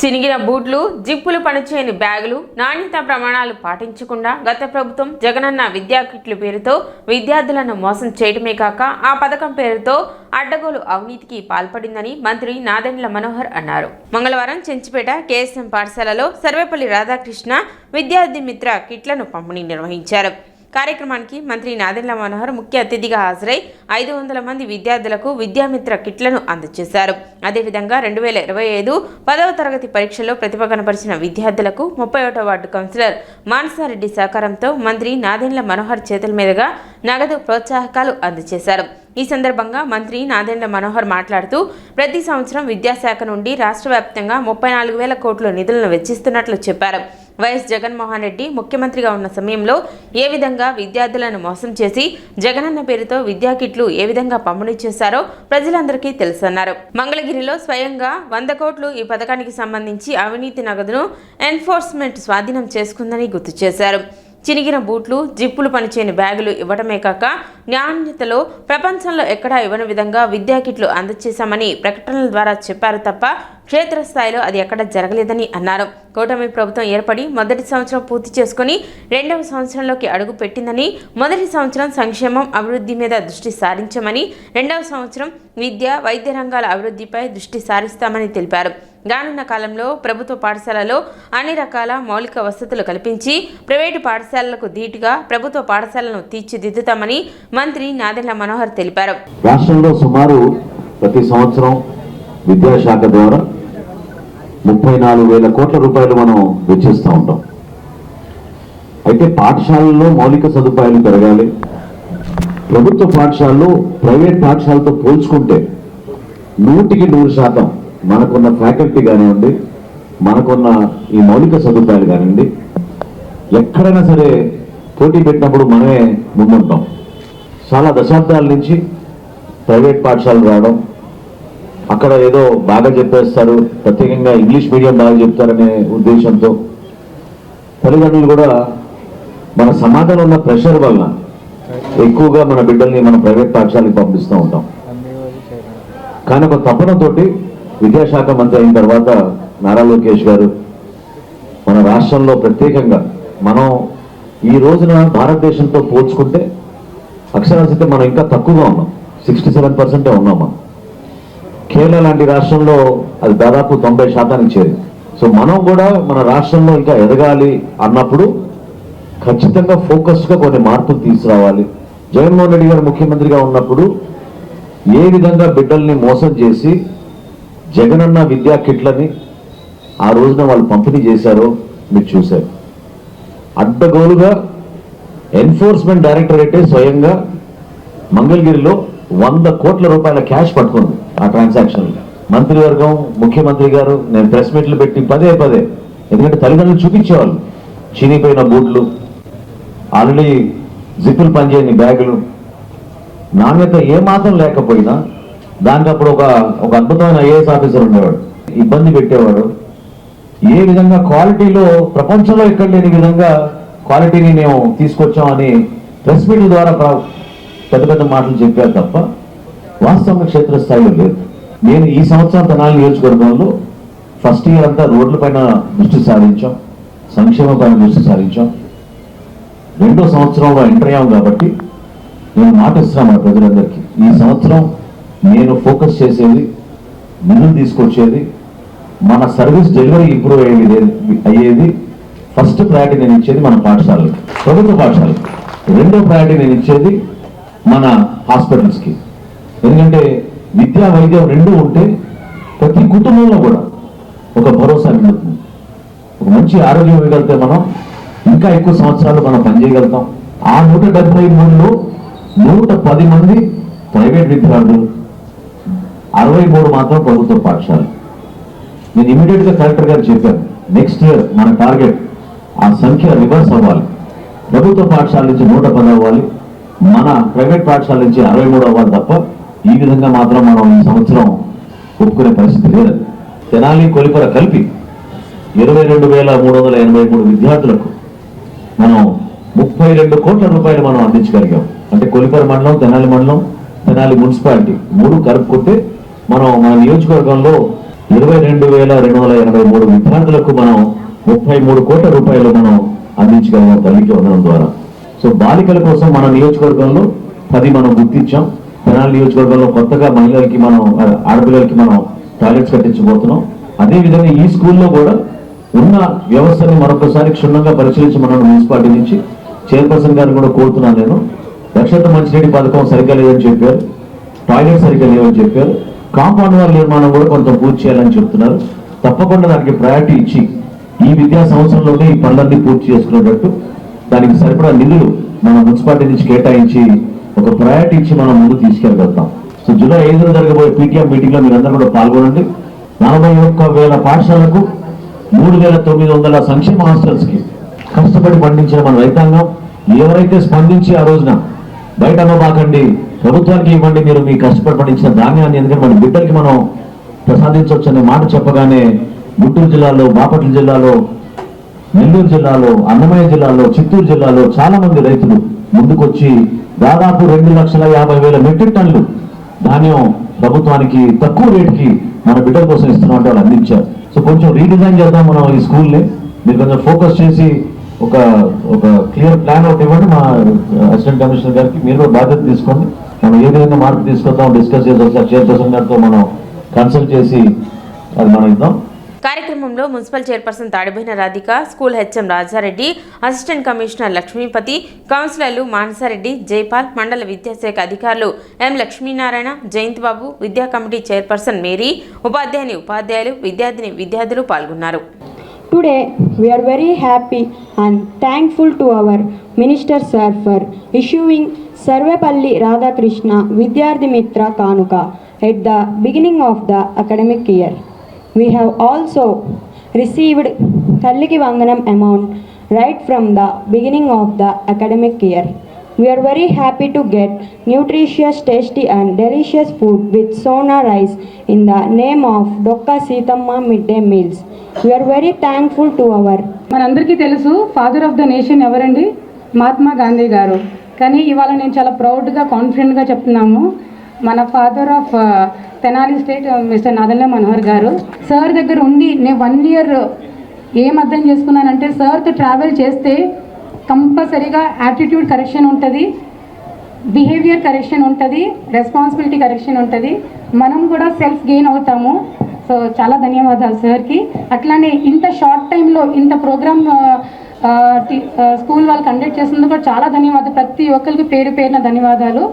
చినిగిన బూట్లు జిప్పులు పనిచేయని బ్యాగులు నాణ్యత ప్రమాణాలు పాటించకుండా గత ప్రభుత్వం జగనన్న విద్యా కిట్లు పేరుతో విద్యార్థులను మోసం చేయటమే కాక ఆ పథకం పేరుతో అడ్డగోలు అవినీతికి పాల్పడిందని మంత్రి నాదెండ్ల మనోహర్ అన్నారు. మంగళవారం చెంచిపేట కేఎస్ఎం పాఠశాలలో సర్వేపల్లి రాధాకృష్ణ విద్యార్థి మిత్ర కిట్లను పంపిణీ నిర్వహించారు. కార్యక్రమానికి మంత్రి నాదెండ్ల మనోహర్ ముఖ్య అతిథిగా హాజరై ఐదు వందల మంది విద్యార్థులకు విద్యామిత్ర కిట్లను అందజేశారు. అదేవిధంగా రెండు వేల ఇరవై ఐదు పదవ తరగతి పరీక్షల్లో ప్రతిభ కనపరిచిన విద్యార్థులకు ముప్పై ఒకటో వార్డు కౌన్సిలర్ మానసారెడ్డి సహకారంతో మంత్రి నాదెండ్ల మనోహర్ చేతుల మీదుగా నగదు ప్రోత్సాహకాలు అందజేశారు. ఈ సందర్భంగా మంత్రి నాదెండ్ల మనోహర్ మాట్లాడుతూ ప్రతి సంవత్సరం విద్యాశాఖ నుండి రాష్ట్ర వ్యాప్తంగా ముప్పై నాలుగు వేల కోట్ల నిధులను వెచ్చిస్తున్నట్లు చెప్పారు. వైఎస్ జగన్మోహన్ రెడ్డి ముఖ్యమంత్రిగా ఉన్న సమయంలో ఏ విధంగా విద్యార్థులను మోసం చేసి జగనన్న పేరుతో విద్యా కిట్లు ఏ విధంగా పంపిణీ చేశారో ప్రజలందరికీ తెలుసన్నారు. మంగళగిరిలో స్వయంగా వంద కోట్లు ఈ పథకానికి సంబంధించి అవినీతి నగదును ఎన్ఫోర్స్మెంట్ స్వాధీనం చేసుకుందని గుర్తు చేశారు. చినిగిన బూట్లు జిప్పులు పనిచేయని బ్యాగులు ఇవ్వడమే కాక నాణ్యతలో ప్రపంచంలో ఎక్కడా ఇవ్వని విధంగా విద్యా కిట్లు అందజేశామని ప్రకటనల ద్వారా చెప్పారు తప్ప క్షేత్రస్థాయిలో అది ఎక్కడ జరగలేదని అన్నారు. కూటమి ప్రభుత్వం ఏర్పడి మొదటి సంవత్సరం పూర్తి చేసుకుని రెండవ సంవత్సరంలోకి అడుగు పెట్టిందని మొదటి సంవత్సరం సంక్షేమం అభివృద్ధి మీద దృష్టి సారించమని రెండవ సంవత్సరం విద్య వైద్య రంగాల అభివృద్ధిపై దృష్టి సారిస్తామని తెలిపారు. రానున్న కాలంలో ప్రభుత్వ పాఠశాలలో అన్ని రకాల మౌలిక వసతులు కల్పించి ప్రైవేటు పాఠశాలలకు ధీటుగా ప్రభుత్వ పాఠశాలను తీర్చిదిద్దుతామని మంత్రి నాదెండ్ల మనోహర్ తెలిపారు. రాష్ట్రంలో సుమారు ప్రతి సంవత్సరం విద్యాశాఖ ద్వారా ముప్పై నాలుగు వేల కోట్ల రూపాయలు మనం వెచ్చిస్తూ ఉంటాం. అయితే పాఠశాలల్లో మౌలిక సదుపాయాలు పెరగాలి. ప్రభుత్వ పాఠశాలలు ప్రైవేట్ పాఠశాలతో పోల్చుకుంటే నూటికి నూరు శాతం మనకున్న ఫ్యాకల్టీ కానివ్వండి మనకున్న ఈ మౌలిక సదుపాయాలు కానివ్వండి ఎక్కడైనా సరే పోటీ పెట్టినప్పుడు మనమే ముందుంటాం. చాలా దశాబ్దాల నుంచి ప్రైవేట్ పాఠశాలలు రావడం అక్కడ ఏదో బాగా చెప్పేస్తారు. ప్రత్యేకంగా ఇంగ్లీష్ మీడియం బాగా చెప్తారనే ఉద్దేశంతో. తల్లిదండ్రులు కూడా మన సమాజంలో ఉన్న ప్రెషర్ వల్ల ఎక్కువగా మన బిడ్డల్ని మన ప్రైవేట్ పాఠశాలకు పంపిస్తూ ఉంటాం. కానీ ఒక తపనతోటి విద్యాశాఖ మంత్రి అయిన తర్వాత నారా లోకేష్ గారు మన రాష్ట్రంలో ప్రత్యేకంగా మనం ఈ రోజున భారతదేశంతో పోల్చుకుంటే అక్షరాస్యత మనం ఇంకా తక్కువగా ఉన్నాం. సిక్స్టీ సెవెన్ పర్సెంటే ఉన్నాం మనం. కేరళ లాంటి రాష్ట్రంలో అది దాదాపు తొంభై శాతానికి చేరింది. సో మనం కూడా మన రాష్ట్రంలో ఇంకా ఎదగాలి అన్నప్పుడు ఖచ్చితంగా ఫోకస్గా కొన్ని మార్పులు తీసుకురావాలి. జగన్మోహన్ రెడ్డి గారు ముఖ్యమంత్రిగా ఉన్నప్పుడు ఏ విధంగా బిడ్డల్ని మోసం చేసి జగనన్న విద్యా కిట్లని ఆ రోజున వాళ్ళు పంపిణీ చేశారో మీరు చూశారు. అడ్డగోలుగా ఎన్ఫోర్స్మెంట్ డైరెక్టరేటే స్వయంగా మంగళగిరిలో వంద కోట్ల రూపాయల క్యాష్ పట్టుకుంది ఆ ట్రాన్సాక్షన్ మంత్రివర్గం ముఖ్యమంత్రి గారు నేను ప్రెస్ మీట్లు పెట్టి పదే పదే ఎందుకంటే తల్లిదండ్రులు చూపించేవాళ్ళు. చినిగిపోయిన బూట్లు ఆల్రెడీ జిప్పులు పనిచేయని బ్యాగులు. నాణ్యత ఏమాత్రం లేకపోయినా దానికి అప్పుడు ఒక ఒక అద్భుతమైన ఐఏఎస్ ఆఫీసర్ ఉండేవాడు. ఇబ్బంది పెట్టేవాడు. ఏ విధంగా క్వాలిటీలో ప్రపంచంలో ఎక్కడ లేని విధంగా క్వాలిటీని మేము తీసుకొచ్చామని ప్రెస్ మీట్ల ద్వారా పెద్ద పెద్ద మాటలు చెప్పారు తప్ప వాస్తవంగా క్షేత్రస్థాయిలో లేదు. నేను ఈ సంవత్సరం తెనాలి నియోజకవర్గంలో ఫస్ట్ ఇయర్ అంతా రోడ్ల పైన దృష్టి సారించాం సంక్షేమ పైన దృష్టి సారించాం. రెండో సంవత్సరంలో ఎంటర్ అయ్యాం కాబట్టి నేను మాటిస్తున్నాను మా ప్రజలందరికీ. ఈ సంవత్సరం నేను ఫోకస్ చేసేది నిధులు తీసుకొచ్చేది మన సర్వీస్ డెలివరీ ఇంప్రూవ్ అయ్యేది అయ్యేది ఫస్ట్ ప్రయారిటీ నేను ఇచ్చేది మన పాఠశాలకి ప్రభుత్వ పాఠశాలకి. రెండో ప్రయారిటీ నేను ఇచ్చేది మన హాస్పిటల్స్కి ఎందుకంటే విద్యా వైద్యం రెండు ఉంటే ప్రతి కుటుంబంలో కూడా ఒక భరోసా మిగులుతుంది ఒక మంచి ఆరోగ్యం ఇవ్వగలిగితే మనం ఇంకా ఎక్కువ సంవత్సరాలు మనం పనిచేయగలుగుతాం ఆ నూట డెబ్బై మూడులో నూట పది మంది ప్రైవేట్ విద్యార్థులు. అరవై మూడు మాత్రం ప్రభుత్వ పాఠశాలలు. నేను ఇమీడియట్గా కలెక్టర్ గారు చెప్పాను నెక్స్ట్ ఇయర్ మన టార్గెట్ ఆ సంఖ్య రివర్స్ అవ్వాలి. ప్రభుత్వ పాఠశాల నుంచి నూట పది అవ్వాలి. మన ప్రైవేట్ పాఠశాల నుంచి అరవై మూడు అవ్వాలి తప్ప ఈ విధంగా మాత్రం మనం ఈ సంవత్సరం ఒప్పుకునే పరిస్థితి లేదు. తెనాలి కొలిపర కలిపి ఇరవై రెండు వేల మూడు వందల ఎనభై మూడు విద్యార్థులకు మనం ముప్పై రెండు కోట్ల రూపాయలు మనం అందించగలిగాం. అంటే కొలిపర మండలం తెనాలి మండలం తెనాలి మున్సిపాలిటీ మూడు కలుపుకుంటే మనం మన నియోజకవర్గంలో ఇరవై రెండు వేల రెండు వందల ఎనభై మూడు విద్యార్థులకు మనం ముప్పై మూడు కోట్ల రూపాయలు మనం అందించగలిగాం తల్లికి వందనం ద్వారా. సో బాలికల కోసం మన నియోజకవర్గంలో పది మనం గుర్తించాం. తెనాలి నియోజకవర్గంలో కొత్తగా మహిళలకి మనం ఆడపిల్లలకి మనం టాయిలెట్స్ కట్టించబోతున్నాం. అదే విధంగా ఈ స్కూల్లో కూడా ఉన్న వ్యవస్థని మరొకసారి క్షుణ్ణంగా పరిశీలించి మనం మున్సిపాలిటీ నుంచి చైర్పర్సన్ గారిని కూడా కోరుతున్నాను నేను. రక్షత మంచినీటి పథకం సరిగ్గా లేదని చెప్పారు. టాయిలెట్ సరిగ్గా లేవని చెప్పారు. కాంపౌండ్ వాల్ నిర్మాణం కూడా కొంత పూర్తి చేయాలని చెప్తున్నారు. తప్పకుండా దానికి ప్రయారిటీ ఇచ్చి ఈ విద్యా సంవత్సరంలోనే ఈ పనులన్నీ పూర్తి చేసుకునేటట్టు దానికి సరిపడా నిధులు మన మున్సిపాలిటీ నుంచి కేటాయించి ఒక ప్రయారిటీ ఇచ్చి మనం ముందు తీసుకెళ్ళగలుగుతాం సో జూలై ఐదున జరగబోయే పీటీఎం మీటింగ్లో మీరందరూ కూడా పాల్గొనండి. నలభై ఒక్క వేల పాఠశాలకు మూడు వేల తొమ్మిది వందల సంక్షేమ హాస్టల్స్కి కష్టపడి పండించిన మన రైతాంగం ఎవరైతే స్పందించి ఆ రోజున బయట అమ్మబాకండి ప్రభుత్వానికి ఇవ్వండి మీరు మీ కష్టపడి పండించిన ధాన్యాన్ని ఎందుకంటే మన బిడ్డలకి మనం ప్రసాదించవచ్చు అనే మాట చెప్పగానే గుంటూరు జిల్లాలో బాపట్ల జిల్లాలో నెల్లూరు జిల్లాలో అన్నమయ్య జిల్లాలో చిత్తూరు జిల్లాలో చాలా మంది రైతులు ముందుకొచ్చి దాదాపు రెండు లక్షల యాభై వేల మెట్రిక్ టన్నులు ధాన్యం ప్రభుత్వానికి తక్కువ రేటుకి మన బిడ్డల కోసం ఇస్తున్నాం అంటే వాళ్ళు అందించారు. సో కొంచెం రీడిజైన్ చేద్దాం మనం ఈ స్కూల్ని. మీరు కొంచెం ఫోకస్ చేసి ఒక ఒక క్లియర్ ప్లాన్ ఒకటి ఇవ్వండి మా అసిస్టెంట్ కమిషనర్ గారికి. మీరు కూడా బాధ్యత తీసుకోండి. మనం ఏ విధంగా మార్పు తీసుకొద్దాం డిస్కస్ చేసి ఒకసారి చైర్పర్సన్ గారితో మనం కన్సల్ట్ చేసి అది మనం ఇద్దాం. కార్యక్రమంలో municipal chairperson Tadiboyina Radhika school HM Rajareddy assistant commissioner Lakshmipathi కౌన్సిలర్లు మానసారెడ్డి జైపాల్ మండల విద్యాశాఖ అధికారులు ఎం లక్ష్మీనారాయణ జయంత్ బాబు విద్యా కమిటీ చైర్పర్సన్ మేరీ ఉపాధ్యాయుని ఉపాధ్యాయులు విద్యార్థిని విద్యార్థులు పాల్గొన్నారు Today, we are very happy and thankful to our Minister Sir for issuing Sarvepalli Radhakrishna Vidyarthi Mitra Kanuka at the beginning of the academic year. We have also received Thalliki Vandanam amount right from the beginning of the academic year we are very happy to get nutritious tasty and delicious food with Sona rice in the name of Dokka Seethamma midday meals we are very thankful to our మనందరికీ తెలుసు father of the nation ఎవరండి? మహాత్మా గాంధీ గారు. కానీ ఇవాళ నేను చాలా ప్రౌడ్గా కాన్ఫిడెంట్గా చెప్తున్నాము. మన father of uh, Tenali state mister uh, Nadella Manohar గారు. సార్ దగ్గర ఉండి నేను వన్ ఇయర్ ఏం అర్థం చేసుకున్నానంటే సార్తో ట్రావెల్ చేస్తే కంపల్సరీగా యాటిట్యూడ్ కరెక్షన్ ఉంటుంది బిహేవియర్ కరెక్షన్ ఉంటుంది రెస్పాన్సిబిలిటీ కరెక్షన్ ఉంటుంది. మనం కూడా సెల్ఫ్ గెయిన్ అవుతాము. సో చాలా ధన్యవాదాలు సార్కి అట్లానే ఇంత షార్ట్ టైంలో ఇంత ప్రోగ్రామ్ స్కూల్ uh, వాళ్ళు కండక్ట్ చేసినందుకు కూడా చాలా ధన్యవాదాలు. ప్రతి ఒక్కరికి పేరు పేరున ధన్యవాదాలు.